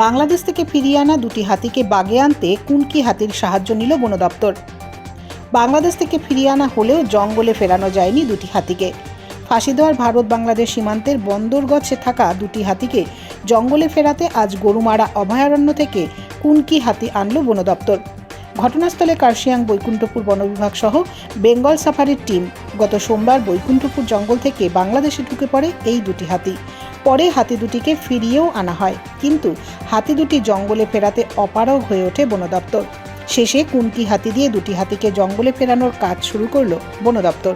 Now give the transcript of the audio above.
বাংলাদেশ থেকে ফিরিয়ে আনা দুটি হাতিকে বাগে আনতে কুনকি হাতির সাহায্য নিল বন দপ্তর। বাংলাদেশ থেকে ফিরিয়ে আনা হলেও জঙ্গলে ফেরানো যায়নি দুটি হাতিকে। ফাঁসি দেওয়ার ভারত বাংলাদেশ সীমান্তের বন্দরগছে থাকা দুটি হাতিকে জঙ্গলে ফেরাতে আজ গরুমারা অভয়ারণ্য থেকে কুনকি হাতি আনল বন দপ্তর। ঘটনাস্থলে কার্শিয়াং বৈকুণ্ঠপুর বনবিভাগ সহ বেঙ্গল সাফারির টিম গত সোমবার বৈকুণ্ঠপুর জঙ্গল থেকে বাংলাদেশে ঢুকে পড়ে এই দুটি হাতি। পরে হাতি দুটিকে ফিরিয়েও আনা হয়। কিন্তু হাতি দুটি জঙ্গলে ফেরাতে অপারগ হয়ে ওঠে বন দপ্তর। শেষে কুন্তি হাতি দিয়ে দুটি হাতিকে জঙ্গলে ফেরানোর কাজ শুরু করল বন দপ্তর।